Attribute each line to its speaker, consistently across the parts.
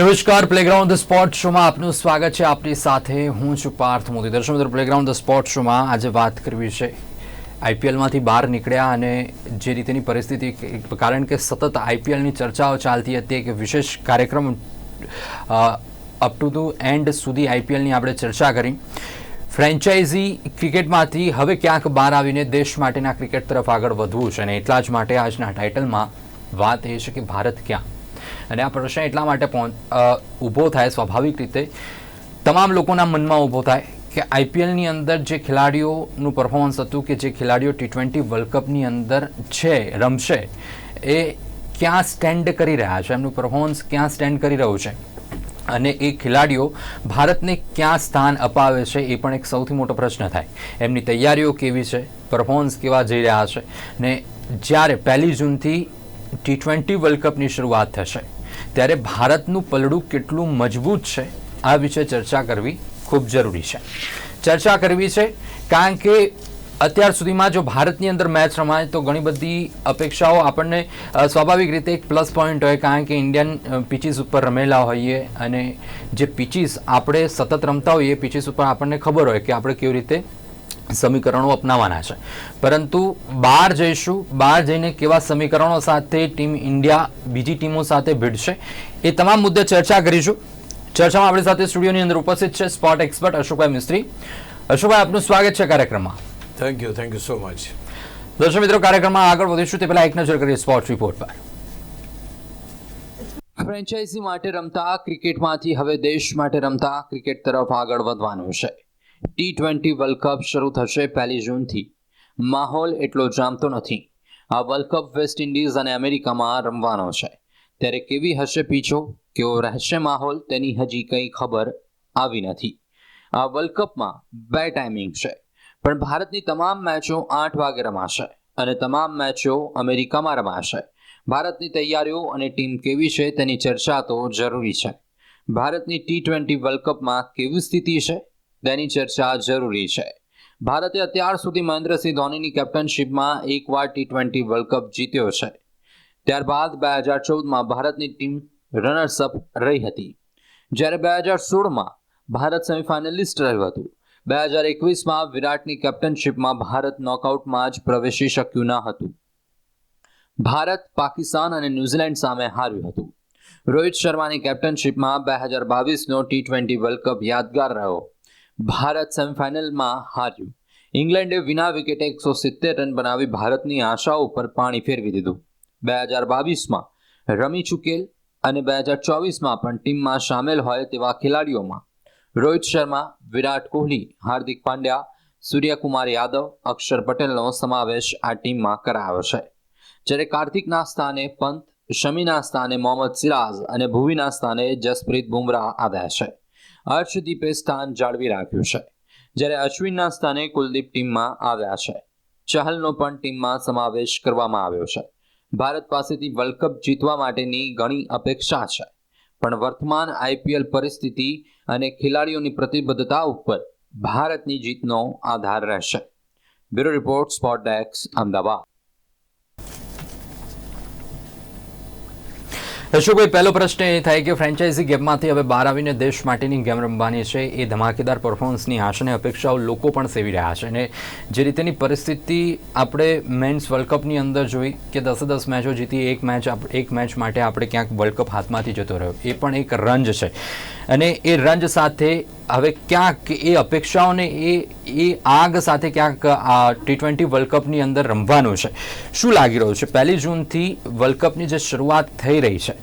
Speaker 1: નમસ્કાર. Playground the sport શોમાં આપનું સ્વાગત છે. આપની સાથે હું છું પાર્થ મોદી. દર્શક મિત્રો પ્લેગ્રાઉન્ડ ધ સ્પોર્ટ શોમાં આજે વાત કરવી છે. આઈપીએલમાંથી બહાર નીકળ્યા અને જે રીતેની પરિસ્થિતિ કારણ કે સતત આઈપીએલની ચર્ચાઓ ચાલતી હતી, એક વિશેષ કાર્યક્રમ અપ ટુ ધ એન્ડ સુધી આઈપીએલની આપણે ચર્ચા કરી. ફ્રેન્ચાઇઝી ક્રિકેટમાંથી હવે ક્યાંક બહાર આવીને દેશ માટેના ક્રિકેટ તરફ આગળ વધવું છે અને એટલા જ માટે આજના ટાઇટલમાં વાત એ છે કે ભારત ક્યાં? અને આ પ્રશ્ન એટલા માટે ઊભો થાય સ્વાભાવિક રીતે તમામ લોકોના મનમાં ઊભો થાય કે આઈપીએલની અંદર જે ખેલાડીઓનું પરફોર્મન્સ હતું કે જે ખેલાડીઓ ટી ટ્વેન્ટી વર્લ્ડ કપની અંદર છે, રમશે, એ ક્યાં સ્ટેન્ડ કરી રહ્યા છે? એમનું પરફોર્મન્સ ક્યાં સ્ટેન્ડ કરી રહ્યું છે? અને એ ખેલાડીઓ ભારતને ક્યાં સ્થાન અપાવે છે? એ પણ એક સૌથી મોટો પ્રશ્ન થાય. એમની તૈયારીઓ કેવી છે? પરફોર્મન્સ કેવા જઈ રહ્યા છે? ને જ્યારે પહેલી જૂનથી ટી ટ્વેન્ટી વર્લ્ડ કપની શરૂઆત થશે. ત્યારે ભારતનું પલડું કેટલું મજબૂત છે, આ વિશે ચર્ચા કરવી ખૂબ જરૂરી છે. ચર્ચા કરવી છે, કારણ કે અત્યાર સુધીમાં જો ભારતની અંદર મેચ રમાય તો ઘણી બધી અપેક્ષાઓ આપણને સ્વાભાવિક રીતે એક પ્લસ પોઈન્ટ હોય, કારણ કે ઇન્ડિયન પીચીસ ઉપર રમેલા હોઈએ અને જે પીચીસ આપણે સતત રમતા હોઈએ પીચીસ ઉપર આપણને ખબર હોય કે આપણે કેવી રીતે સમીકરણો અપનાવવાના છે. પરંતુ બહાર જઈશું બહાર જઈને કેવા સમીકરણો સાથે ટીમ ઇન્ડિયા બીજી ટીમો સાથે ભીડશે એ તમામ મુદ્દે ચર્ચા કરીશું. ચર્ચામાં આપણી સાથે સ્ટુડિયોની અંદર ઉપસ્થિત છે સ્પોર્ટ એક્સપર્ટ અશોકભાઈ મિસ્ત્રી. અશોકભાઈ આપનું સ્વાગત છે કાર્યક્રમમાં.
Speaker 2: Thank you thank you so much
Speaker 1: દર્શક મિત્રો કાર્યક્રમમાં આગળ વધીશું. તે પહેલાં એક નજર કરીએ સ્પોર્ટ રિપોર્ટ પર. ફ્રેન્ચાઇઝી માટે રમતા ક્રિકેટમાંથી હવે દેશ માટે રમતા ક્રિકેટ તરફ આગળ વધવાનું છે. ટી ટ્વેન્ટી વર્લ્ડ કપ શરૂ થશે પહેલી જૂનથી. માહોલ એટલો જામતો નથી. આ વર્લ્ડ કપ વેસ્ટ ઇન્ડિઝ અને અમેરિકામાં રમવાનો છે. ત્યારે કેવી હશે પીછો? કેવો રહેશે માહોલ? તેની હજી કંઈ ખબર આવી નથી. આ વર્લ્ડ કપમાં બે ટાઈમિંગ છે. પણ ભારતની તમામ મેચો આઠ વાગે રમાશે અને તમામ મેચો અમેરિકામાં રમાશે. ભારતની તૈયારીઓ અને ટીમ કેવી છે તેની ચર્ચા તો જરૂરી છે. ભારતની ટી ટ્વેન્ટી વર્લ્ડ કપમાં કેવી સ્થિતિ છે? તેની ચર્ચા જરૂરી છે. ભારતે અત્યાર સુધી મહેન્દ્રસિંહ ધોનીની કેપ્ટનશીપમાં એકવાર ટી ટ્વેન્ટી વર્લ્ડ કપ જીત્યો છે. ત્યારબાદ બે હજાર ચૌદમાં ભારતની ટીમ રનર્સઅપ રહી હતી. જ્યારે બે હજાર સોળમાં ભારત સેમિફાઇનલિસ્ટ રહ્યું હતું. બે હજાર એકવીસમાં વિરાટની કેપ્ટનશીપમાં ભારત નોકઆઉટમાં જ પ્રવેશી શક્યું ન હતું. ભારત પાકિસ્તાન અને ન્યૂઝીલેન્ડ સામે હાર્યું હતું. રોહિત શર્માની કેપ્ટનશીપમાં બે હજાર બાવીસનો ટી ટ્વેન્ટી વર્લ્ડ કપ યાદગાર રહ્યો. ભારત સેમિફાઇનલમાં હાર્યું. ઇંગ્લેન્ડે વિના વિકેટે એકસો સિત્તેર રન બનાવી ભારતની આશાઓ પર પાણી ફેરવી દીધું. બે હજાર બાવીસમાં રમી ચૂકેલ અને બે હજાર ચોવીસમાં પણ ટીમમાં સામેલ હોય તેવા ખેલાડીઓમાં રોહિત શર્મા, વિરાટ કોહલી, હાર્દિક પાંડ્યા, સૂર્યકુમાર યાદવ, અક્ષર પટેલનો સમાવેશ આ ટીમમાં કરાયો છે. જ્યારે કાર્તિકના સ્થાને પંત, શમીના સ્થાને મોહમ્મદ સિરાજ અને ભુવીના સ્થાને જસપ્રીત બુમરાહ આવ્યા છે. હર્ષદીપે સ્થાન જાળવી રાખ્યું છે. જ્યારે અશ્વિનના સ્થાને કુલદીપ ટીમમાં આવ્યા છે. ચહલનો પણ ટીમમાં સમાવેશ કરવામાં આવ્યો છે. ભારત પાસેથી વર્લ્ડ કપ જીતવા માટેની ઘણી અપેક્ષા છે. પણ વર્તમાન આઈપીએલ પરિસ્થિતિ અને ખેલાડીઓની પ્રતિબદ્ધતા ઉપર ભારતની જીતનો આધાર રહેશે. Bureau report spot desk, Ahmedabad. અશોકભાઈ પહેલો પ્રશ્ન એ થાય કે ફ્રેન્ચાઇઝી ગેમમાંથી હવે બહાર આવીને દેશ માટેની ગેમ રમવાની છે. એ ધમાકેદાર પરફોર્મન્સની આશાને અપેક્ષાઓ લોકો પણ સેવી રહ્યા છે. અને જે રીતેની પરિસ્થિતિ આપણે મેન્સ વર્લ્ડ કપની અંદર જોઈ કે દસે દસ મેચો જીતી એક મેચ એક મેચ માટે આપણે ક્યાંક વર્લ્ડ કપ હાથમાંથી જતો રહ્યો. એ પણ એક રંજ છે. અને એ રંજ સાથે હવે ક્યાંક એ અપેક્ષાઓને એ એ આગ સાથે ક્યાંક આ ટી ટ્વેન્ટી વર્લ્ડ કપની અંદર રમવાનું છે. શું લાગી રહ્યું છે? પહેલી જૂનથી વર્લ્ડ કપની જે શરૂઆત થઈ રહી છે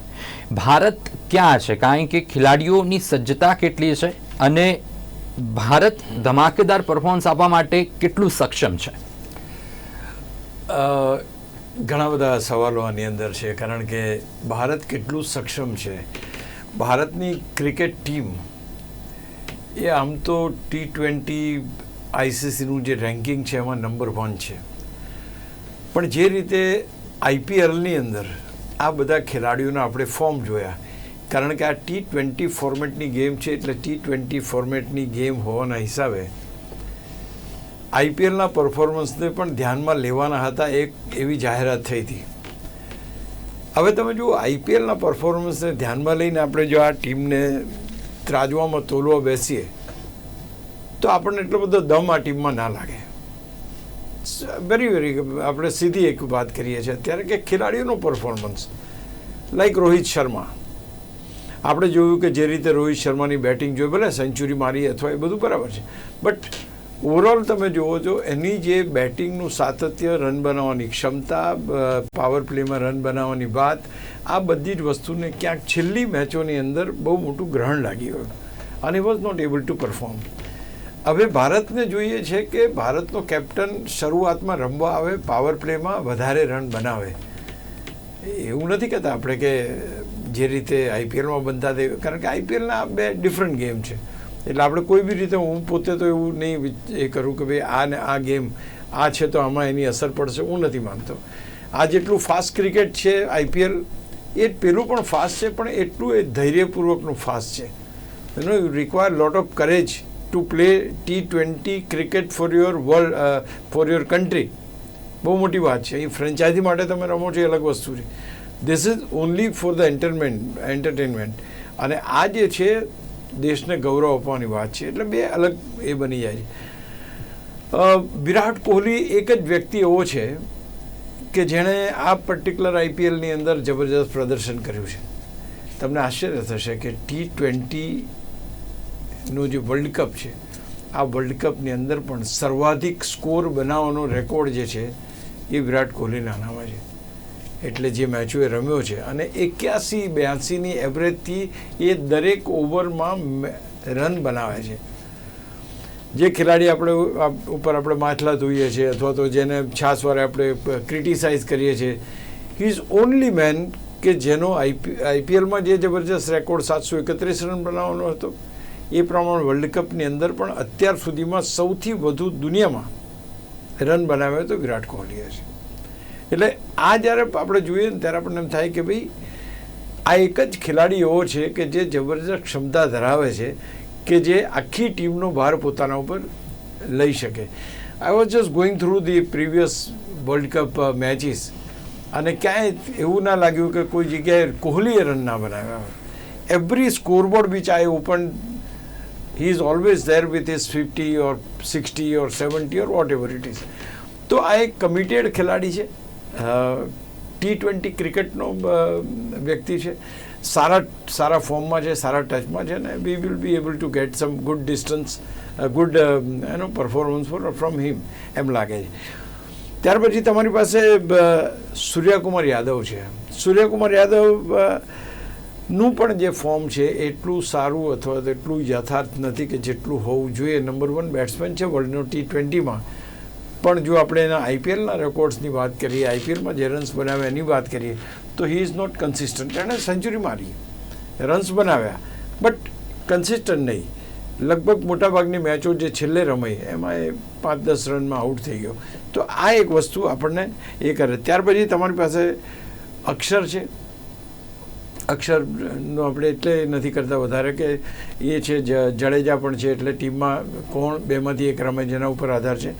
Speaker 1: ભારત ક્યાં છે? કારણ કે ખેલાડીઓની સજ્જતા કેટલી છે અને ભારત ધમાકેદાર પરફોર્મન્સ આપવા માટે કેટલું સક્ષમ છે?
Speaker 2: ઘણા બધા સવાલો આની અંદર છે, કારણ કે ભારત કેટલું સક્ષમ છે? ભારતની ક્રિકેટ ટીમ એ આમ તો ટી ટ્વેન્ટી આઈસીસીનું જે રેન્કિંગ છે એમાં નંબર વન છે. પણ જે રીતે આઈપીએલની અંદર આ બધા ખેલાડીઓના આપણે ફોર્મ જોયા. કારણ કે આ ટી ટ્વેન્ટી ફોર્મેટની ગેમ છે, એટલે ટી ટ્વેન્ટી ફોર્મેટની ગેમ હોવાના હિસાબે આઈપીએલના પરફોર્મન્સને પણ ધ્યાનમાં લેવાના હતા, એક એવી જાહેરાત થઈ હતી. હવે તમે જુઓ આઈપીએલના પરફોર્મન્સને ધ્યાનમાં લઈને આપણે જો આ ટીમને ત્રાજવામાં તોલવા બેસીએ, તો આપણને એટલો બધો દમ આ ટીમમાં ના લાગે. વેરી વેરી આપણે સીધી એક વાત કરીએ છીએ અત્યારે કે ખેલાડીઓનો પરફોર્મન્સ લાઈક રોહિત શર્મા. આપણે જોયું કે જે રીતે રોહિત શર્માની બેટિંગ જોઈ, ભલે સેન્ચુરી મારી અથવા એ બધું બરાબર છે બટ ઓવરઓલ તમે જુઓ છો, એની જે બેટિંગનું સાતત્ય રન બનાવવાની ક્ષમતા પાવર પ્લેમાં રન બનાવવાની વાત, આ બધી જ વસ્તુને ક્યાંક છેલ્લી મેચોની અંદર બહુ મોટું ગ્રહણ લાગી ગયું. અને was not able to perform હવે ભારતને જોઈએ છે કે ભારતનો કેપ્ટન શરૂઆતમાં રમવા આવે પાવર પ્લેમાં વધારે રન બનાવે. એવું નથી કહેતા આપણે કે જે રીતે આઈપીએલમાં બનતા તે, કારણ કે આઈપીએલના બે ડિફરન્ટ ગેમ છે. એટલે આપણે કોઈ બી રીતે, હું પોતે તો એવું નહીં એ કરું કે ભાઈ આ ને આ ગેમ આ છે તો આમાં એની અસર પડશે, હું નથી માનતો. આ જેટલું ફાસ્ટ ક્રિકેટ છે આઈપીએલ એ પેલું પણ ફાસ્ટ છે, પણ એટલું એ ધૈર્યપૂર્વકનું ફાસ્ટ છે. એનો require lot of courage to play T twenty cricket for your world for your country બહુ મોટી વાત છે. એ ફ્રેન્ચાઇઝી માટે તમે રમો છો એ અલગ વસ્તુ છે. This is only for the entertainment entertainment અને આ જે છે, દેશને ગૌરવ આપવાની વાત છે. એટલે બે અલગ એ બની જાય છે. વિરાટ કોહલી એક જ વ્યક્તિ એવો છે કે જેણે આ પર્ટિક્યુલર આઈપીએલની અંદર જબરજસ્ત પ્રદર્શન કર્યું છે. તમને આશ્ચર્ય થશે કે ટી ટ્વેન્ટીનો જે વર્લ્ડ કપ છે, આ વર્લ્ડ કપની અંદર પણ સર્વાધિક સ્કોર બનાવવાનો રેકોર્ડ જે છે, એ વિરાટ કોહલીના નામાં છે. એટલે જે મેચો એ રમ્યો છે અને એક્યાસી બ્યાસીની એવરેજથી એ દરેક ઓવરમાં રન બનાવે છે. જે ખેલાડી આપણે ઉપર આપણે માછલા ધોઈએ છીએ અથવા તો જેને છાસવારે આપણે ક્રિટિસાઇઝ કરીએ છીએ હી ઇઝ ઓનલી મેન કે જેનો આઈપી આઈપીએલમાં જે જબરજસ્ત રેકોર્ડ સાતસો એકત્રીસ રન બનાવવાનો હતો. એ પ્રમાણે વર્લ્ડ કપની અંદર પણ અત્યાર સુધીમાં સૌથી વધુ દુનિયામાં રન બનાવ્યો તો વિરાટ કોહલીએ છે એટલે આ જ્યારે આપણે જોઈએ ને ત્યારે આપણને એમ થાય કે ભાઈ, આ એક જ ખેલાડી એવો છે કે જે જબરજસ્ત ક્ષમતા ધરાવે છે કે જે આખી ટીમનો ભાર પોતાના ઉપર લઈ શકે. I was just going through the previous world cup matches અને ક્યાંય એવું ના લાગ્યું કે કોઈ જગ્યાએ કોહલીએ રન ના બનાવ્યા every scoreboard beach eye open he is always there with his 50 or 60 or 70 or whatever it is. તો આ એક કમિટેડ ખેલાડી છે ટી ટ્વેન્ટી ક્રિકેટનો વ્યક્તિ છે સારા સારા ફોર્મમાં છે સારા ટચમાં છે ને we will be able to get some good distance good એનો પરફોર્મન્સ ફોર ફ્રોમ હિમ એમ લાગે છે. ત્યાર પછી તમારી પાસે સૂર્યકુમાર યાદવ છે. સૂર્યકુમાર યાદવ નું પણ જે ફોર્મ છે, એટલું સારું અથવા તો એટલું યથાર્થ નથી કે જેટલું હોવું જોઈએ. નંબર વન બેટ્સમેન છે વર્લ્ડનો ટી ટ્વેન્ટીમાં પણ જો આપણે એના આઈપીએલના રેકોર્ડ્સની વાત કરીએ આઈપીએલમાં જે રન્સ બનાવ્યા એની વાત કરીએ, તો હી ઇઝ નોટ કન્સિસ્ટન્ટ એણે સેન્ચુરી મારી. રન્સ બનાવ્યા. બટ કન્સિસ્ટન્ટ નહીં. લગભગ મોટાભાગની મેચો જે છેલ્લે રમાઈ, એમાં એ પાંચ દસ રનમાં આઉટ થઈ ગયો. તો આ એક વસ્તુ આપણને એ કરે. ત્યાર પછી તમારી પાસે અક્ષર છે. અક્ષરનો આપણે એટલે નથી કરતા વધારે કે એ છે જડેજા પણ છે એટલે ટીમમાં કોણ બેમાંથી એક રમે જેના ઉપર આધાર છે.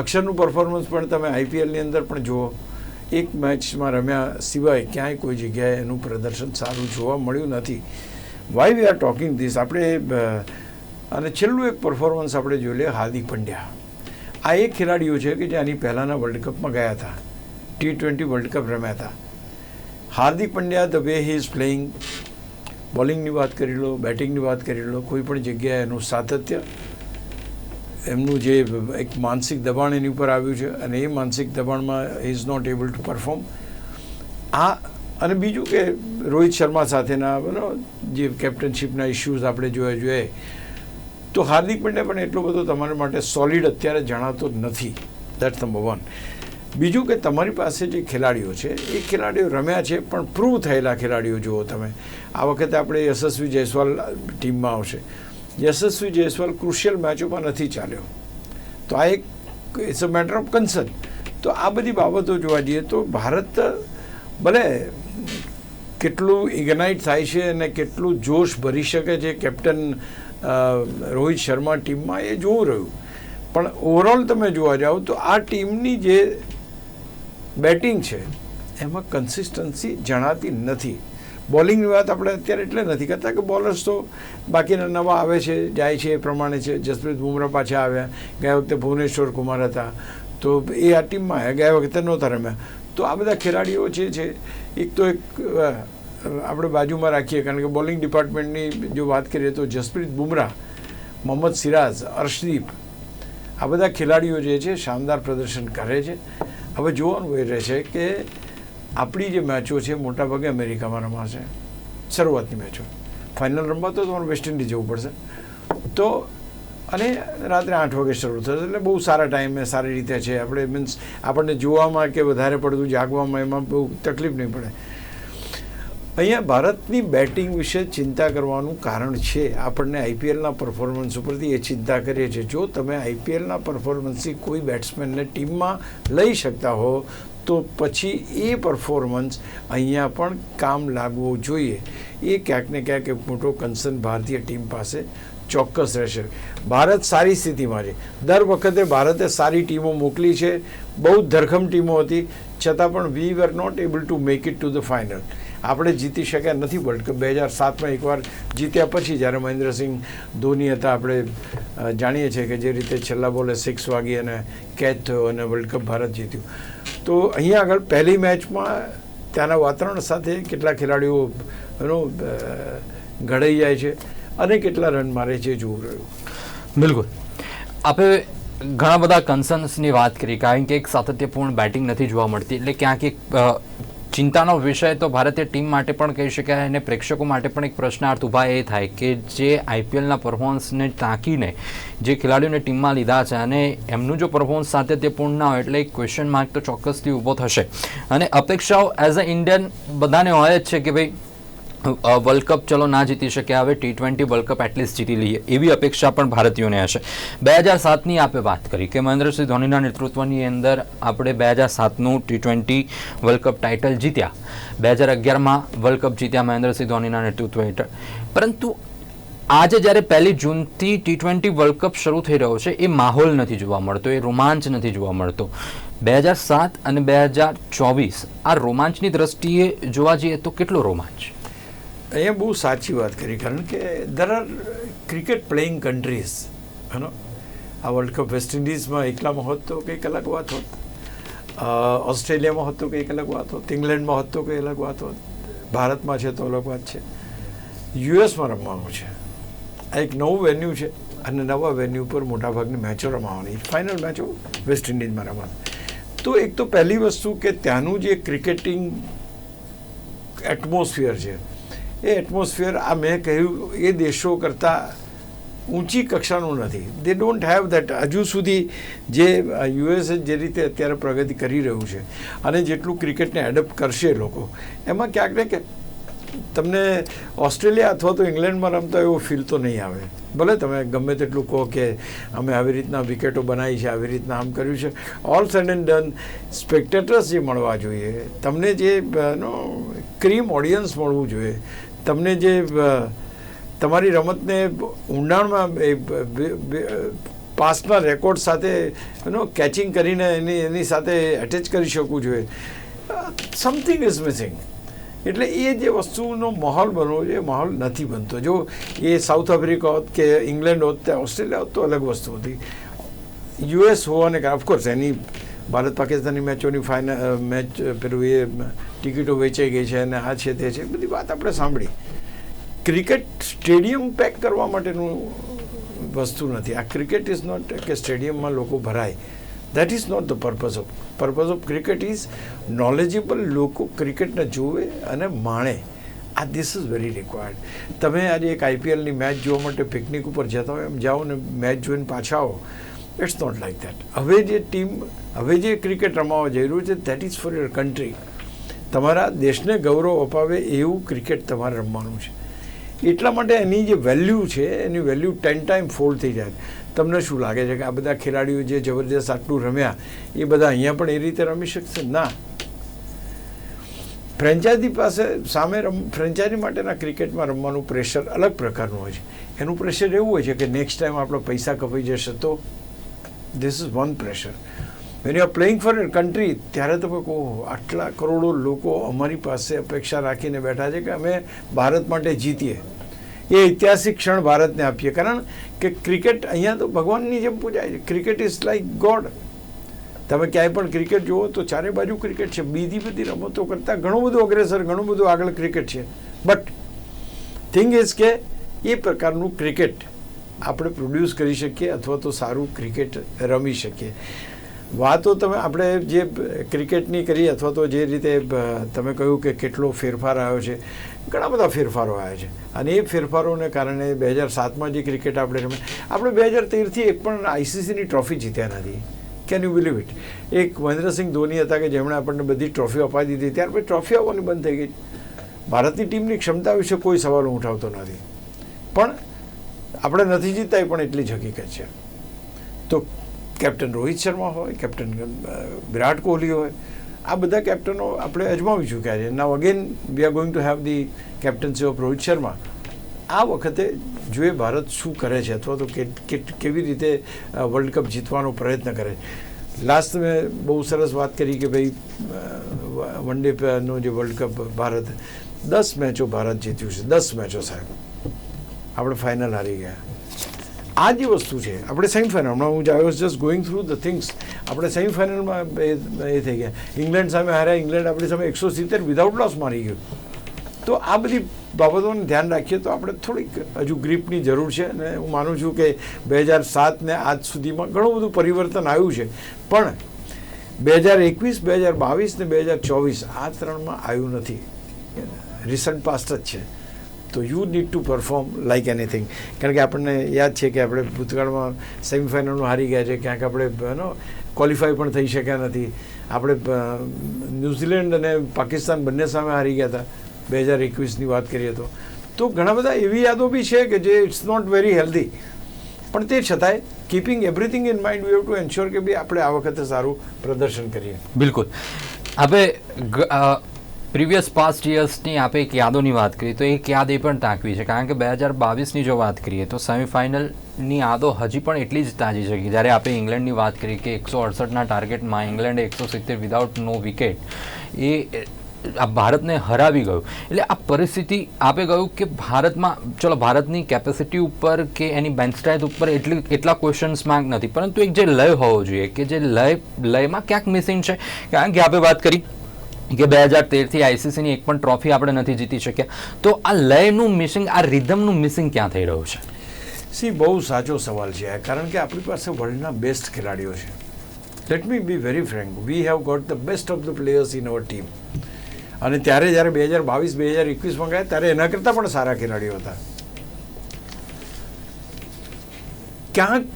Speaker 2: અક્ષરનું પરફોર્મન્સ પણ તમે આઈપીએલની અંદર પણ જુઓ. એક મેચમાં રમ્યા સિવાય ક્યાંય કોઈ જગ્યાએ એનું પ્રદર્શન સારું જોવા મળ્યું નથી. Why we are talking this આપણે અને છેલ્લું એક પરફોર્મન્સ આપણે જોઈ લઈએ, હાર્દિક પંડ્યા. આ એક ખેલાડીઓ છે કે જે આની પહેલાંના વર્લ્ડ કપમાં ગયા હતા. ટી ટ્વેન્ટી વર્લ્ડ કપ રમ્યા હતા. Hardik Pandya the way he is playing બોલિંગની વાત કરી લો બેટિંગની વાત કરી લો, કોઈ પણ જગ્યાએ એનું સાતત્ય, એમનું જે એક માનસિક દબાણ એની ઉપર આવ્યું છે અને એ માનસિક દબાણમાં is not able to perform આ અને બીજું કે રોહિત શર્મા સાથેના જે કેપ્ટનશીપના ઇસ્યુઝ આપણે જોયા જોઈએ. તો હાર્દિક પંડ્યા પણ એટલો બધો તમારા માટે સોલિડ અત્યારે જણાતો નથી. દેટ્સ નંબર વન બીજું કે તમારી પાસે જે ખેલાડીઓ છે, એ ખેલાડીઓ રમ્યા છે, પણ પ્રૂવ થયેલા ખેલાડીઓ જુઓ તમે. આ વખતે આપણે યશસ્વી જયસ્વાલ ટીમમાં આવશે. યશસ્વી જયસ્વાલ ક્રુશિયલ મેચોમાં નથી ચાલ્યો. તો આ એક it's a matter of concern તો આ બધી બાબતો જોવા જઈએ તો ભારત, ભલે કેટલું ઇગ્નાઇટ થાય છે અને કેટલું જોશ ભરી શકે છે કેપ્ટન રોહિત શર્મા ટીમમાં, એ જોવું રહ્યું. પણ ઓવરઓલ તમે જોવા જાઓ તો આ ટીમની જે બેટિંગ છે, એમાં કન્સિસ્ટન્સી જણાતી નથી. બોલિંગની વાત આપણે અત્યારે એટલે નથી કરતા કે બોલર્સ તો બાકીના નવા આવે છે, જાય છે એ પ્રમાણે છે. જસપ્રીત બુમરાહ પાછા આવ્યા, ગયા વખતે ભુવનેશ્વર કુમાર હતા. તો એ આ ટીમમાં આવ્યા, ગયા વખતે નહોતા રમ્યા. તો આ બધા ખેલાડીઓ જે છે, એક તો એક આપણે બાજુમાં રાખીએ, કારણ કે બોલિંગ ડિપાર્ટમેન્ટની જો વાત કરીએ તો જસપ્રીત બુમરાહ, મોહમ્મદ સિરાજ, અર્શદીપ, આ બધા ખેલાડીઓ જે છે, શાનદાર પ્રદર્શન કરે છે. હવે જોવાનું એ રહેશે કે આપણી જે મેચો છે, મોટાભાગે અમેરિકામાં રમાશે શરૂઆતની મેચો. ફાઇનલ રમવા તો તમારે વેસ્ટ ઇન્ડિઝ જવું પડશે. તો અને રાત્રે આઠ વાગે શરૂ થશે, એટલે બહુ સારા ટાઈમે સારી રીતે છે. આપણે મીન્સ આપણને જોવામાં કે વધારે પડતું જાગવામાં એમાં બહુ તકલીફ નહીં પડે. અહીંયા ભારતની બેટિંગ વિશે ચિંતા કરવાનું કારણ છે. આપણને આઈપીએલના પરફોર્મન્સ ઉપરથી એ ચિંતા કરીએ છીએ. જો તમે આઈપીએલના પરફોર્મન્સથી કોઈ બેટ્સમેનને ટીમમાં લઈ શકતા હો, તો પછી એ પરફોર્મન્સ અહીંયા પણ કામ લાગવું જોઈએ. એ ક્યાંક ને ક્યાંક એક મોટો કન્સર્ન ભારતીય ટીમ પાસે ચોક્કસ રહેશે. ભારત સારી સ્થિતિમાં છે. દર વખતે ભારતે સારી ટીમો મોકલી છે. બહુ ધરખમ ટીમો હતી. છતાં પણ we were not able to make it to the final આપણે જીતી શક્યા નથી વર્લ્ડ કપ બે હજાર સાતમાં એકવાર જીત્યા પછી જ્યારે મહેન્દ્રસિંહ ધોની હતા, આપણે જાણીએ છીએ કે જે રીતે છેલ્લા બોલે સિક્સ વાગી અને કેચ થયો અને વર્લ્ડ કપ ભારત જીત્યું. તો અહીંયા આગળ પહેલી મેચમાં ત્યાંના વાતાવરણ સાથે કેટલા ખેલાડીઓ, એનો ઘડાઈ જાય છે અને કેટલા રન મારે છે જોવું રહ્યું.
Speaker 1: બિલકુલ. આપણે ઘણા બધા કન્સર્ન્સની વાત કરી, કારણ કે એક સાતત્યપૂર્ણ બેટિંગ નથી જોવા મળતી. એટલે ક્યાંક એક ચિંતાનો વિષય તો ભારતીય ટીમ માટે પણ કહી શકાય અને પ્રેક્ષકો માટે પણ એક પ્રશ્નાર્થ ઊભા એ થાય કે જે આઈપીએલના પરફોર્મન્સને ટાંકીને જે ખેલાડીઓને ટીમમાં લીધા છે અને એમનું જો પરફોર્મન્સ સાતત્યપૂર્ણ ના હોય એટલે એક ક્વેશ્ચન માર્ક તો ચોક્કસથી ઊભો થશે. અને અપેક્ષાઓ એઝ અ ઇન્ડિયન બધાને હોય જ છે કે ભાઈ વર્લ્ડ કપ ચલો ના જીતી શક્યા હવે T twenty world cup at least જીતી લઈએ, એવી અપેક્ષા પણ ભારતીયોને હશે. બે હજાર સાતની આપણે વાત કરી કે મહેન્દ્રસિંહ ધોનીના નેતૃત્વની અંદર આપણે બે હજાર સાતનું T twenty world cup title જીત્યા. બે હજાર અગિયારમાં વર્લ્ડ કપ જીત્યા મહેન્દ્રસિંહ ધોનીના નેતૃત્વ હેઠળ. પરંતુ આજે જ્યારે પહેલી જૂનથી ટી ટ્વેન્ટી વર્લ્ડ કપ શરૂ થઈ રહ્યો છે, એ માહોલ નથી જોવા મળતો, એ રોમાંચ નથી જોવા મળતો. બે હજાર સાત અને બે હજાર ચોવીસ આ રોમાંચની દ્રષ્ટિએ જોવા જઈએ તો કેટલો રોમાંચ?
Speaker 2: અહીંયા બહુ સાચી વાત કરી, કારણ કે there are cricket playing countries હેનો આ વર્લ્ડ કપ વેસ્ટ ઇન્ડિઝમાં એકલામાં હોત તો કંઈક અલગ વાત હોત. ઓસ્ટ્રેલિયામાં હોત તો કંઈક અલગ વાત હોત. ઇંગ્લેન્ડમાં હોત તો કંઈ અલગ વાત હોત. ભારતમાં છે તો અલગ વાત છે. યુએસમાં રમવાનું છે. આ એક નવું વેન્યુ છે અને નવા વેન્યુ પર મોટાભાગની મેચો રમાવાની. ફાઇનલ મેચો વેસ્ટ ઇન્ડિઝમાં રમવાની. તો એક તો પહેલી વસ્તુ કે ત્યાંનું જે ક્રિકેટિંગ એટમોસ્ફિયર છે એ એટમોસ્ફિયર આ મેં કહ્યું, એ દેશો કરતાં ઊંચી કક્ષાનું નથી. દે ડોન્ટ હેવ દેટ હજુ સુધી જે યુએસ જે રીતે અત્યારે પ્રગતિ કરી રહ્યું છે અને જેટલું ક્રિકેટને એડપ્ટ કરશે લોકો, એમાં ક્યાંક ને કે તમને ઓસ્ટ્રેલિયા અથવા તો ઇંગ્લેન્ડમાં રમતા એવો ફીલ તો નહીં આવે. ભલે તમે ગમે તેટલું કહો કે અમે આવી રીતના વિકેટો બનાવી છે, આવી રીતના આમ કર્યું છે. All said and done spectators જે મળવા જોઈએ, તમને જે ક્રીમ ઓડિયન્સ મળવું જોઈએ તમને જે તમારી રમતને ઊંડાણમાં પાસ્ટના રેકોર્ડ સાથે, એનો કેચિંગ કરીને એની એની સાથે એટેચ કરી શકવું જોઈએ. સમથિંગ ઇઝ મિસિંગ એટલે એ જે વસ્તુનો માહોલ બનવો જોઈએ માહોલ નથી બનતો. જો એ સાઉથ આફ્રિકા હોત કે ઇંગ્લેન્ડ હોત કે ઓસ્ટ્રેલિયા હોત તો અલગ વસ્તુ હતી. યુએસ હોવાને કારણે ઓફકોર્સ એની ભારત પાકિસ્તાનની મેચોની ફાઇનલ મેચ પેલું એ ટિકિટો વેચાઈ ગઈ છે અને આ છે તે છે. બધી વાત આપણે સાંભળી. ક્રિકેટ સ્ટેડિયમ પેક કરવા માટેનું વસ્તુ નથી. આ ક્રિકેટ ઇઝ નોટ કે સ્ટેડિયમમાં લોકો ભરાય. That is not the purpose of purpose of cricket is knowledgeable લોકો ક્રિકેટને જુએ અને માણે. આ ધીસ ઇઝ વેરી રિક્વાયર્ડ તમે આજે એક આઈપીએલની મેચ જોવા માટે પિકનિક ઉપર જતા હોય, એમ જાઓ ને મેચ જોઈને પાછા આવો. ઇટ્સ નોટ લાઈક દેટ હવે જે ટીમ હવે જે ક્રિકેટ રમાવા જઈ રહ્યું છે that is for your country તમારા દેશને ગૌરવ અપાવે એવું ક્રિકેટ તમારે રમવાનું છે. એટલા માટે એની જે વેલ્યુ છે, એની વેલ્યુ ટેન ટાઈમ ફોલ્ડ થઈ જાય. તમને શું લાગે છે કે આ બધા ખેલાડીઓ જે જબરજસ્ત આટલું રમ્યા, એ બધા અહીંયા પણ એ રીતે રમી શકશે? ના. ફ્રેન્ચાઇઝી પાસે સામે રમ, ફ્રેન્ચાઇઝી માટેના ક્રિકેટમાં રમવાનું પ્રેશર અલગ પ્રકારનું હોય છે. એનું પ્રેશર એવું હોય છે કે નેક્સ્ટ ટાઈમ આપણા પૈસા કપાઈ જશે તો this is one pressure when you are playing for your country ત્યારે તમે કહો આટલા કરોડો લોકો અમારી પાસે અપેક્ષા રાખીને બેઠા છે કે અમે ભારત માટે જીતીએ. એ ઐતિહાસિક ક્ષણ ભારતને આપીએ. કારણ કે ક્રિકેટ અહીંયા તો ભગવાનની જેમ પૂજાય છે. ક્રિકેટ ઇઝ લાઈક ગોડ તમે ક્યાંય પણ ક્રિકેટ જુઓ તો ચારે બાજુ ક્રિકેટ છે. બીજી બધી રમતો કરતાં ઘણું બધું અગ્રેસર, ઘણું બધું આગળ ક્રિકેટ છે. બટ થિંગ ઇઝ કે એ પ્રકારનું ક્રિકેટ આપણે પ્રોડ્યુસ કરી શકીએ અથવા તો સારું ક્રિકેટ રમી શકીએ. વાતો તમે આપણે જે ક્રિકેટની કરી અથવા તો જે રીતે તમે કહ્યું કે કેટલો ફેરફાર આવ્યો છે, ઘણા બધા ફેરફારો આવ્યા છે. અને એ ફેરફારોને કારણે બે હજાર સાતમાં જે ક્રિકેટ આપણે રમે આપણે બે હજાર તેરથી એક પણ આઈસીસીની ટ્રોફી જીત્યા નથી. કેન યુ બિલીવ ઇટ એક મહેન્દ્રસિંહ ધોની હતા કે જેમણે આપણને બધી ટ્રોફીઓ અપાવી દીધી, ત્યાર પછી ટ્રોફી આવવાની બંધ થઈ ગઈ. ભારતની ટીમની ક્ષમતા વિશે કોઈ સવાલ ઉઠાવતો નથી. પણ આપણે નથી જીતતા પણ એટલી જ હકીકત છે. તો કેપ્ટન રોહિત શર્મા હોય, કેપ્ટન વિરાટ કોહલી હોય, આ બધા કેપ્ટનો આપણે અજમાવી ચૂક્યા છે now again we are going to have the captaincy of Rohit Sharma. આ વખતે જોઈએ ભારત શું કરે છે અથવા તો કેવી રીતે વર્લ્ડ કપ જીતવાનો પ્રયત્ન કરે છે? લાસ્ટ મેં બહુ સરસ વાત કરી કે ભાઈ વન ડે નો જે વર્લ્ડ કપ ભારત, દસ મેચો ભારત જીત્યું છે, દસ મેચો સાહેબ. આપણે ફાઇનલ હારી ગયા. આ જે વસ્તુ છે, આપણે સેમિફાઇનલ હમણાં હું I was just going through the things આપણે સેમિફાઇનલમાં એ થઈ ગયા. ઇંગ્લેન્ડ સામે હાર્યા ઇંગ્લેન્ડ આપણી સામે એકસો સિત્તેર વિધાઉટ લોસ મારી ગયું. તો આ બધી બાબતોને ધ્યાન રાખીએ તો આપણે થોડીક હજુ ગ્રીપની જરૂર છે અને હું માનું છું કે બે હજાર સાતને આજ સુધીમાં ઘણું બધું પરિવર્તન આવ્યું છે. પણ બે હજાર એકવીસ, બે હજાર બાવીસ ને બે હજાર ચોવીસ આ ત્રણમાં આવ્યું નથી. રિસન્ટ પાસ્ટ જ છે. તો you need to perform like anything કારણ કે આપણને યાદ છે કે આપણે ભૂતકાળમાં સેમિફાઇનલમાં હારી ગયા છે, ક્યાંક આપણે એનો ક્વોલિફાય પણ થઈ શક્યા નથી. આપણે ન્યૂઝીલેન્ડ અને પાકિસ્તાન બંને સામે હારી ગયા હતા, બે હજાર એકવીસની વાત કરીએ તો. તો ઘણા બધા એવી યાદો બી છે કે જે ઇટ્સ નોટ વેરી હેલ્ધી પણ તે છતાંય keeping everything in mind we have to ensure કે ભાઈ આપણે આ વખતે સારું પ્રદર્શન કરીએ.
Speaker 1: બિલકુલ. હવે પ્રીવિયસ પાસ્ટ યર્સની આપણે એક યાદોની વાત કરી, તો એક યાદ એ પણ તાંકવી છે. કારણ કે બે હજાર બાવીસની જો વાત કરીએ, તો સેમિફાઇનલની યાદો હજી પણ એટલી જ તાજી છે કે જ્યારે આપણે ઇંગ્લેન્ડની વાત કરી કે એકસો અડસઠના ટાર્ગેટમાં ઇંગ્લેન્ડે એકસો સિત્તેર વિધાઉટ નો વિકેટ એ આ ભારતને હરાવી ગયું. એટલે આ પરિસ્થિતિ આપે ગયું કે ભારતમાં, ચલો, ભારતની કેપેસિટી ઉપર કે એની બેન્ચ સ્ટ્રેન્થ ઉપર એટલી એટલા ક્વેશ્ચન્સ માર્ક નથી. પરંતુ એક જે લય હોવો જોઈએ કે જે લય, લયમાં ક્યાંક મિસિંગ છે. કારણ કે આપણે વાત કરી કે બે હજાર તેરથી આઈસીસીની એક પણ ટ્રોફી આપણે નથી જીતી શક્યા. તો આ લયનું મિસિંગ આ રિધમનું મિસિંગ ક્યાં થઈ રહ્યું છે?
Speaker 2: સી, બહુ સાચો સવાલ છે કારણ કે આપણી પાસે વર્લ્ડના બેસ્ટ ખેલાડીઓ છે. Let me be very frank we have got the best of the players in our team અને ત્યારે જ્યારે બે હજાર બાવીસ, બે હજાર એકવીસમાં ગયા, ત્યારે એના કરતાં પણ સારા ખેલાડીઓ હતા. ક્યાંક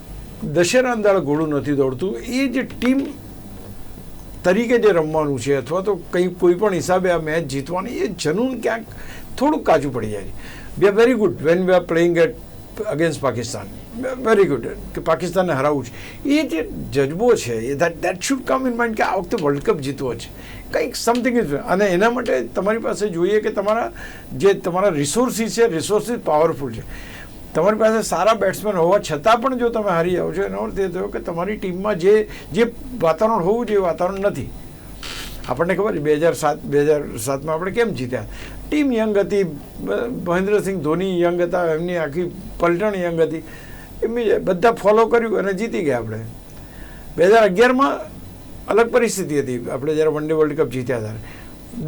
Speaker 2: દશેરા અંદાળ ઘોડું નથી દોડતું, એ જે ટીમ તરીકે જે રમવાનું છે અથવા તો કંઈ, કોઈ પણ હિસાબે આ મેચ જીતવાની એ જનૂન ક્યાંક થોડુંક કાચું પડી જાય we are very good when we are playing at against Pakistan very good કે પાકિસ્તાનને હરાવવું છે. એ જે જજ્બો છે, એ that that should come in mind કે આ વખતે વર્લ્ડ કપ જીતવો છે. કંઈક સમથિંગ ઇઝ અને એના માટે તમારી પાસે જોઈએ કે તમારા જે તમારા રિસોર્સિસ છે રિસોર્સિસ પાવરફુલ છે. તમારી પાસે સારા બેટ્સમેન હોવા છતાં પણ જો તમે હારી જાઓ છો, એનો અર્થ એ થયો કે તમારી ટીમમાં જે જે વાતાવરણ હોવું જોઈએ વાતાવરણ નથી. આપણને ખબર બે હજાર સાત, બે હજાર સાતમાં આપણે કેમ જીત્યા? ટીમ યંગ હતી, મહેન્દ્રસિંહ ધોની યંગ હતા, એમની આખી પલટણ યંગ હતી. એમની બધા ફોલો કર્યું અને જીતી ગયા આપણે. બે હજાર અગિયારમાં અલગ પરિસ્થિતિ હતી. આપણે જ્યારે વન ડે વર્લ્ડ કપ જીત્યા ત્યારે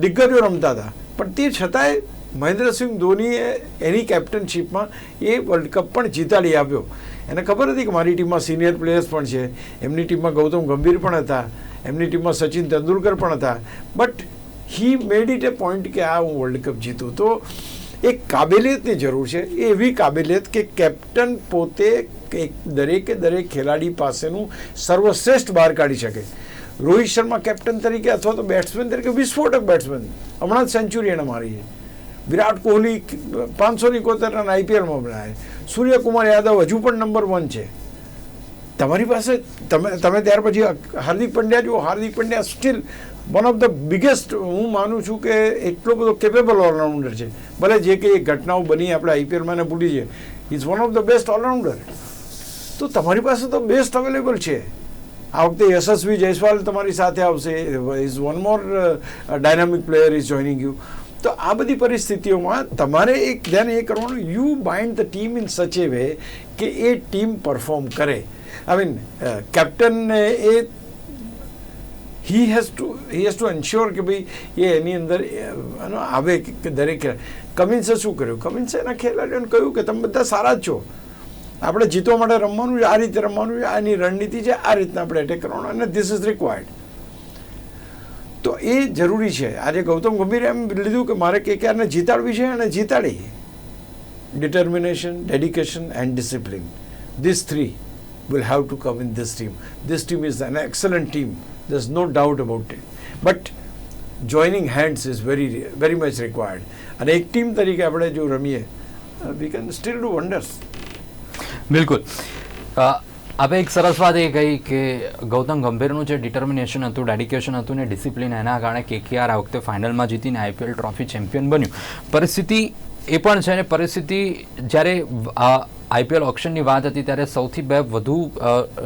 Speaker 2: દિગ્ગજો રમતા હતા. પણ તે છતાંય મહેન્દ્રસિંહ ધોનીએ એની કેપ્ટનશીપમાં એ વર્લ્ડ કપ પણ જીતાડી આપ્યો. એને ખબર હતી કે મારી ટીમમાં સિનિયર પ્લેયર્સ પણ છે. એમની ટીમમાં ગૌતમ ગંભીર પણ હતા. એમની ટીમમાં સચિન તેંડુલકર પણ હતા. But he made it a point કે આ હું વર્લ્ડ કપ જીતું. તો એક કાબેલિયતની જરૂર છે. એ એવી કાબેલિયત કે કેપ્ટન પોતે એક દરેકે દરેક ખેલાડી પાસેનું સર્વશ્રેષ્ઠ બહાર કાઢી શકે. રોહિત શર્મા કેપ્ટન તરીકે અથવા તો બેટ્સમેન તરીકે વિસ્ફોટક બેટ્સમેન હમણાં જ સેન્ચુરી એણે મારી છે. વિરાટ કોહલી પાંચસો એકોતેર રન આઈપીએલમાં બનાવે. સૂર્યકુમાર યાદવ હજુ પણ નંબર વન છે. તમારી પાસે તમે તમે ત્યાર પછી હાર્દિક પંડ્યા જુઓ. Hardik Pandya still one of the biggest હું માનું છું કે એટલો બધો કેપેબલ ઓલરાઉન્ડર છે. ભલે જે કંઈ ઘટનાઓ બની આપણે આઈપીએલમાં એને ભૂલી જઈએ. Is one of the best allrounder તો તમારી પાસે તો બેસ્ટ અવેલેબલ છે. આ વખતે યશસ્વી જયસ્વાલ તમારી સાથે આવશે. Is one more dynamic player is joining you તો આ બધી પરિસ્થિતિઓમાં તમારે એક ધ્યાન એ કરવાનું you bind the team in such a way કે એ ટીમ પરફોર્મ કરે. આઈ મીન કેપ્ટનને એ he has to he has to ensure કે ભાઈ એ એની અંદર આવે કે દરેક કમિન્સે શું કર્યું? કમિન્સે એના ખેલાડીઓને કહ્યું કે તમે બધા સારા જ છો. આપણે જીતવા માટે રમવાનું આ રીતે રમવાનું આની રણનીતિ છે, આ રીતના આપણે એટેક કરવાનું અને ધીસ ઇઝ રિક્વાયર્ડ તો એ જરૂરી છે આજે ગૌતમ ગંભીરે એમ લીધું કે મારે કેકેઆરને જીતાડવી છે અને જીતાડી determination, dedication, and discipline. These three will have to come in this team. This team is an excellent team. There's no doubt about it. But joining hands is very, very much required. અને એક team તરીકે આપણે જો રમીએ we can still do wonders
Speaker 1: બિલકુલ આપણે એક સરસ વાત એ કહી કે ગૌતમ ગંભીરનું જે ડિટર્મિનેશન હતું ડેડિકેશન હતું ને ડિસિપ્લિન એના કારણે કેકેઆર આ વખતે ફાઇનલમાં જીતીને આઈપીએલ ટ્રોફી ચેમ્પિયન બન્યું. પરિસ્થિતિ એ પણ છે ને, પરિસ્થિતિ જ્યારે આઈપીએલ ઓપ્શનની વાત હતી ત્યારે સૌથી બે વધુ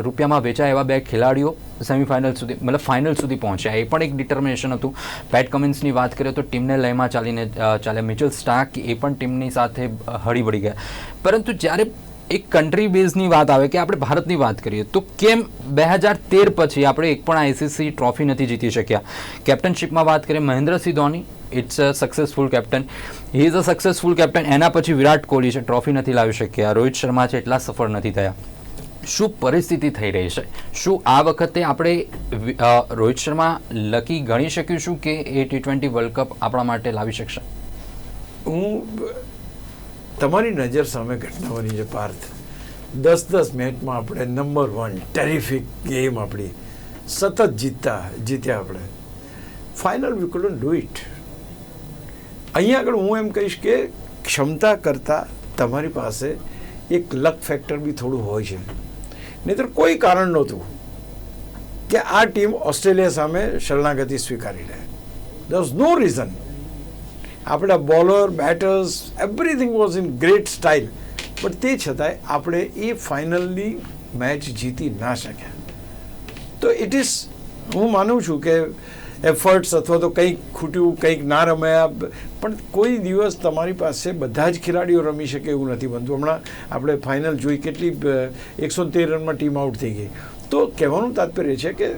Speaker 1: રૂપિયામાં વેચાય એવા બે ખેલાડીઓ સેમિફાઇનલ સુધી, મતલબ ફાઇનલ સુધી પહોંચ્યા. એ પણ એક ડિટર્મિનેશન હતું. પેટ કમિન્સની વાત કરીએ તો ટીમને લયમાં ચાલીને ચાલે. મિચલ સ્ટાર્ક એ પણ ટીમની સાથે હળીબળી ગયા. પરંતુ જ્યારે એક કન્ટ્રી બેઝની વાત આવે કે આપણે ભારતની વાત કરીએ, તો કેમ બે હજાર તેર પછી આપણે એક પણ આઈસીસી ટ્રોફી નથી જીતી શક્યા? કેપ્ટનશીપમાં વાત કરીએ, Mahendra Singh Dhoni it's a successful captain he is a successful captain એના પછી વિરાટ કોહલી છે ટ્રોફી નથી લાવી શક્યા. રોહિત શર્મા છે, એટલા સફળ નથી થયા. શું પરિસ્થિતિ થઈ રહી છે? શું આ વખતે આપણે રોહિત શર્મા લકી ગણી શકીશું કે એ ટી ટ્વેન્ટી વર્લ્ડ કપ આપણા માટે લાવી શકશે?
Speaker 2: હું તમારી નજર સામે ઘટનાઓની છે પાર્થ. દસ દસ મેચમાં આપણે નંબર વન ટેરિફિક ગેમ આપણી. સતત જીતતા, જીત્યા આપણે. Final we couldn't do it અહીંયા આગળ હું એમ કહીશ કે ક્ષમતા કરતાં તમારી પાસે એક લક ફેક્ટર બી થોડું હોય છે. નહીંતર કોઈ કારણ નહોતું કે આ ટીમ ઓસ્ટ્રેલિયા સામે શરણાગતિ સ્વીકારી લે. દર નો રીઝન આપણા bowler batters everything was in great style પણ તે છતાંય આપણે એ ફાઇનલની મેચ જીતી ના શક્યા. તો ઇટ ઇઝ હું માનું છું કે એફર્ટ્સ અથવા તો કંઈક ખૂટ્યું, કંઈક ના રમ્યા પણ કોઈ દિવસ તમારી પાસે બધા જ ખેલાડીઓ રમી શકે એવું નથી બનતું. હમણાં આપણે ફાઇનલ જોઈ કેટલી એકસો તેર રનમાં ટીમ આઉટ થઈ ગઈ. તો કહેવાનું તાત્પર્ય છે કે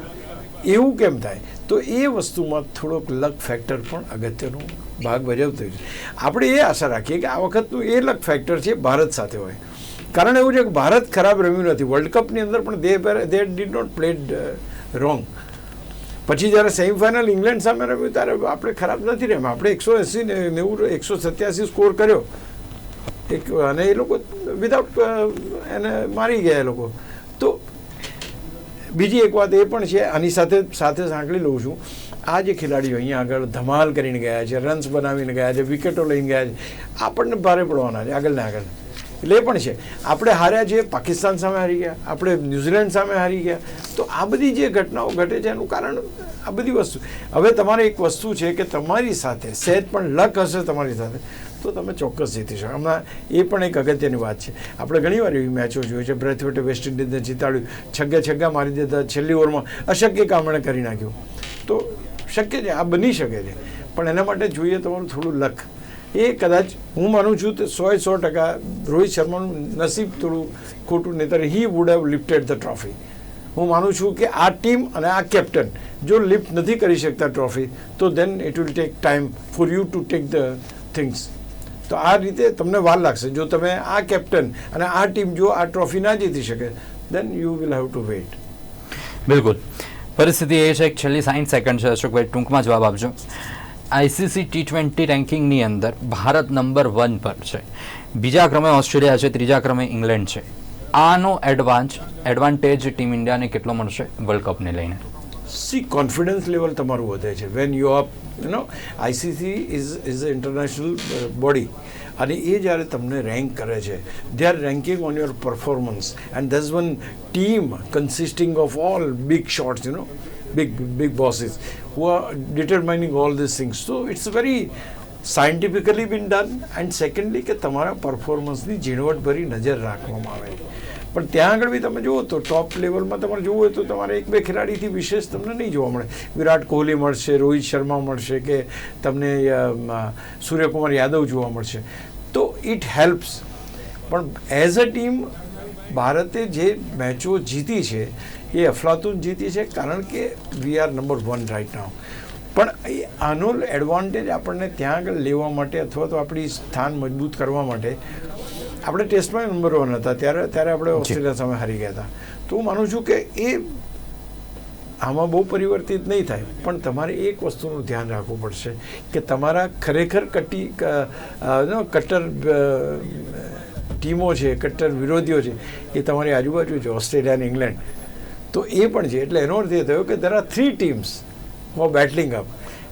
Speaker 2: એવું કેમ થાય? તો એ વસ્તુમાં થોડોક લક ફેક્ટર પણ અગત્યનો ભાગ ભજવતો છે. આપણે એ આશા રાખીએ કે આ વખતનું એ લક ફેક્ટર છે ભારત સાથે હોય. કારણ એવું છે કે ભારત ખરાબ રમ્યું નથી. વર્લ્ડ કપની અંદર પણ they they did not played wrong પછી જ્યારે સેમિફાઇનલ ઇંગ્લેન્ડ સામે રમ્યું ત્યારે આપણે ખરાબ નથી રમ્યા. આપણે એકસો એંસી નેવું, એકસો સત્યાસી સ્કોર કર્યો. એક, અને એ લોકો વિધાઉટ એને મારી ગયા એ લોકો. બીજી એક વાત એ પણ છે, આની સાથે સાથે સાંકળી લઉં છું. આ જે ખેલાડીઓ અહીંયા આગળ ધમાલ કરીને ગયા છે રન્સ બનાવીને ગયા છે વિકેટો લઈને ગયા છે, આપણને ભારે પડવાના છે આગળ ને આગળ. એટલે એ પણ છે. આપણે હાર્યા છીએ, પાકિસ્તાન સામે હારી ગયા, આપણે ન્યૂઝીલેન્ડ સામે હારી ગયા. તો આ બધી જે ઘટનાઓ ઘટે છે, એનું કારણ આ બધી વસ્તુ. હવે તમારે એક વસ્તુ છે કે તમારી સાથે સહેજ પણ લક હશે તમારી સાથે. તો તમે ચોક્કસ જીતી શકો. હમણાં એ પણ એક અગત્યની વાત છે. આપણે ઘણીવાર એવી મેચો જોઈ છે. બ્રેથવેટે વેસ્ટ ઇન્ડિઝને જીતાડ્યું. છગ્ગા છગ્ગા મારી દેતા છેલ્લી ઓવરમાં અશક્ય કામ એણે કરી નાખ્યું. તો શક્ય છે, આ બની શકે છે. પણ એના માટે જોઈએ તમારું થોડું લક. એ કદાચ હું માનું છું તો સો સો ટકા રોહિત શર્માનું નસીબ થોડું ખોટું, નહીતર he would have lifted the trophy હું માનું છું કે આ ટીમ અને આ કેપ્ટન જો લિફ્ટ નથી કરી શકતા ટ્રોફી તો then it will take time for you to take the things તો આ રીતે તમને વાર લાગશે. જો તમે આ કેપ્ટન અને આ ટીમ જો આ ટ્રોફી ના જીતી શકે then you will have to wait
Speaker 1: બિલકુલ. પરિસ્થિતિ એ છે કે છેલ્લી સાઠ સેકન્ડ છે. અશોકભાઈ, ટૂંકમાં જવાબ આપજો. આઈસીસી ટી ટ્વેન્ટી રેન્કિંગની અંદર ભારત નંબર વન પર છે. બીજા ક્રમે ઓસ્ટ્રેલિયા છે, ત્રીજા ક્રમે ઇંગ્લેન્ડ છે. આનો એડવાન્સ એડવાન્ટેજ ટીમ ઇન્ડિયાને કેટલો મળશે? વર્લ્ડ કપને લઈને.
Speaker 2: સી કોન્ફિડન્સ લેવલ તમારું વધે છે. When you are you know ICC is is a international body અને એ જ્યારે તમને રેન્ક કરે છે they are ranking on your performance and there's one team consisting of all big shots you know big big bosses who are determining all these things. So, it's very scientifically been done and secondly કે તમારા પરફોર્મન્સની ઝીણવટભરી નજર રાખવામાં આવે. છે પણ ત્યાં આગળ બી તમે જુઓ તો ટોપ લેવલમાં તમારે જોવું હોય તો તમારે એક બે ખેલાડીથી વિશેષ તમને નહીં જોવા મળે. વિરાટ કોહલી મળશે, રોહિત શર્મા મળશે કે તમને સૂર્યકુમાર યાદવ જોવા મળશે. તો ઇટ હેલ્પ્સ પણ એઝ અ ટીમ ભારતે જે મેચો જીતી છે, એ અફલાતુન જીતી છે કારણ કે we are number one right now પણ આનો એડવાન્ટેજ આપણને ત્યાં આગળ લેવા માટે અથવા તો આપણી સ્થાન મજબૂત કરવા માટે આપણે ટેસ્ટમાં નંબર વન હતા ત્યારે ત્યારે આપણે ઓસ્ટ્રેલિયા સામે હારી ગયા હતા. તો હું માનું છું કે એ આમાં બહુ પરિવર્તિત નહીં થાય પણ તમારે એક વસ્તુનું ધ્યાન રાખવું પડશે કે તમારા ખરેખર કટી કટ્ટર ટીમો છે કટ્ટર વિરોધીઓ છે એ તમારી આજુબાજુ છે ઓસ્ટ્રેલિયા અને ઇંગ્લેન્ડ. તો એ પણ છે. એટલે એનો અર્થ એ થયો કે there are three teams for battling up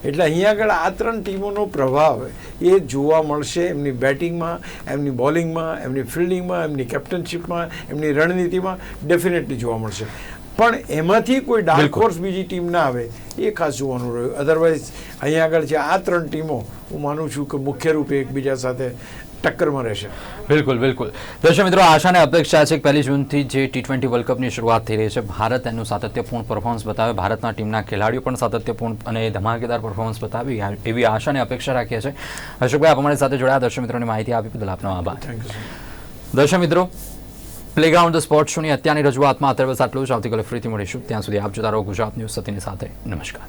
Speaker 2: એટલે અહીંયા આગળ આ ત્રણ ટીમોનો પ્રભાવ એ જોવા મળશે એમની બેટિંગમાં એમની બોલિંગમાં એમની ફિલ્ડિંગમાં એમની કેપ્ટનશીપમાં એમની રણનીતિમાં ડેફિનેટલી જોવા મળશે. પણ એમાંથી કોઈ ડાર્ક હોર્સ બીજી ટીમ ના આવે એ ખાસ જોવાનું રહ્યું. અધરવાઇઝ અહીંયા આગળ જે આ ત્રણ ટીમો હું માનું છું કે મુખ્ય રૂપે એકબીજા સાથે ટક્કરમાં રહેશે.
Speaker 1: બિલકુલ બિલકુલ. દર્શક મિત્રો આશા અને અપેક્ષા છે કે પહેલી જૂનથી જે ટી ટ્વેન્ટી વર્લ્ડ કપની શરૂઆત થઈ રહી છે ભારત એનું સાતત્યપૂર્ણ પરફોર્મન્સ બતાવે ભારતના ટીમના ખેલાડીઓ પણ સાતત્યપૂર્ણ અને ધમાકેદાર પરફોર્મન્સ બતાવી એવી આશા અને અપેક્ષા રાખીએ છીએ. અશોકભાઈ આપ અમારી સાથે જોડાયા દર્શક મિત્રોને માહિતી આપી બદલ આપનો આભાર. દર્શક મિત્રો પ્લેગ્રાઉન્ડ ધ સ્પોર્ટ શોની અત્યારની રજૂઆતમાં અત્યારે બસ આટલું જ. આવતીકાલે ફરીથી મળીશું. ત્યાં સુધી આપ જોતા રહો ગુજરાત ન્યૂઝ સતીની સાથે. નમસ્કાર.